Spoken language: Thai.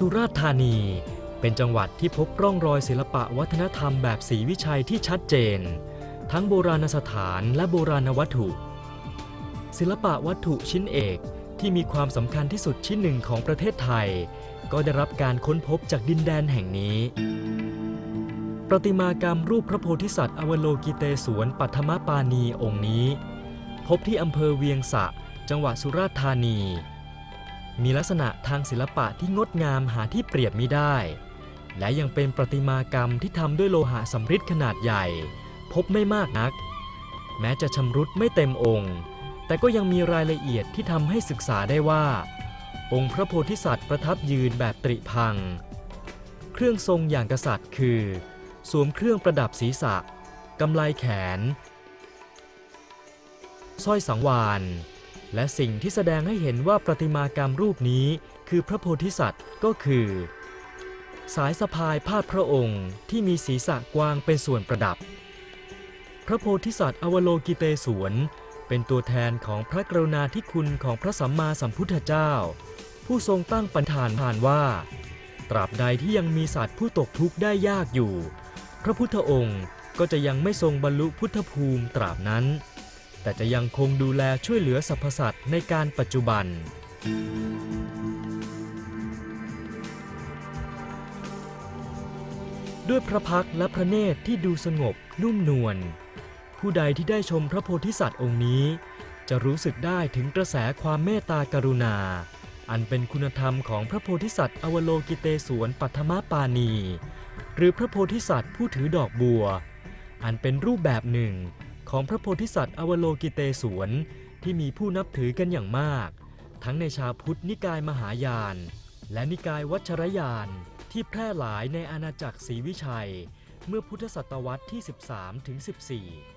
สุราษฎร์ธานี เป็นจังหวัดที่พบร่องรอยศิลปะวัฒนธรรมแบบศรีวิชัยที่ชัดเจน ทั้งโบราณสถานและโบราณวัตถุ ศิลปะวัตถุชิ้นเอกที่มีความสำคัญที่สุดชิ้นหนึ่งของประเทศไทย ก็ได้รับการค้นพบจากดินแดนแห่งนี้ ประติมากรรมรูปพระโพธิสัตว์อวโลกิเตศวนปัทมปานีองค์นี้ พบที่อำเภอเวียงสะ จังหวัดสุราษฎร์ธานี มีลักษณะทางศิลปะที่งดงามหาที่เปรียบมิได้ และยังเป็นประติมากรรมที่ทำด้วยโลหะสำริดขนาดใหญ่ พบไม่มากนัก แม้จะชำรุดไม่เต็มองค์ แต่ก็ยังมีรายละเอียดที่ทำให้ศึกษาได้ว่า องค์พระโพธิสัตว์ประทับยืนแบบตริพัง เครื่องทรงอย่างกษัตริย์คือ สวมเครื่องประดับศีรษะกำไลแขนสร้อยสังวาน และสิ่งที่แสดงให้เห็นว่าประติมากรรมรูปนี้คือพระโพธิสัตว์ก็คือ สายสะพายพาดพระองค์ที่มีศีรษะกว้างเป็นส่วนประดับ พระโพธิสัตว์อวโลกิเตศวนเป็นตัวแทนของพระกรุณาธิคุณของพระสัมมาสัมพุทธเจ้า ผู้ทรงตั้งปัญฐานผ่านว่า ตราบใดที่ยังมีสัตว์ผู้ตกทุกข์ได้ยากอยู่ พระพุทธองค์ก็จะยังไม่ทรงบรรลุพุทธภูมิตราบนั้น แต่จะยังคงดูแลช่วยเหลือสรรพสัตว์ในการปัจจุบัน ด้วยพระพักและพระเนตรที่ดูสงบนุ่มนวลผู้ใดที่ได้ชมพระโพธิสัตว์องค์นี้ จะรู้สึกได้ถึงกระแสความเมตตากรุณา อันเป็นคุณธรรมของพระโพธิสัตว์อวโลกิเตศวนปัทมปานีหรือพระโพธิสัตว์ผู้ถือดอกบัว อันเป็นรูปแบบหนึ่ง ของพระโพธิสัตว์อวโลกิเตศวนที่มีผู้นับถือกันอย่างมาก ทั้งในชาวพุทธนิกายมหายาน และนิกายวัชรยานที่แพร่หลายในอาณาจักรศรีวิชัย เมื่อพุทธศตวรรษที่ 13 ถึง 14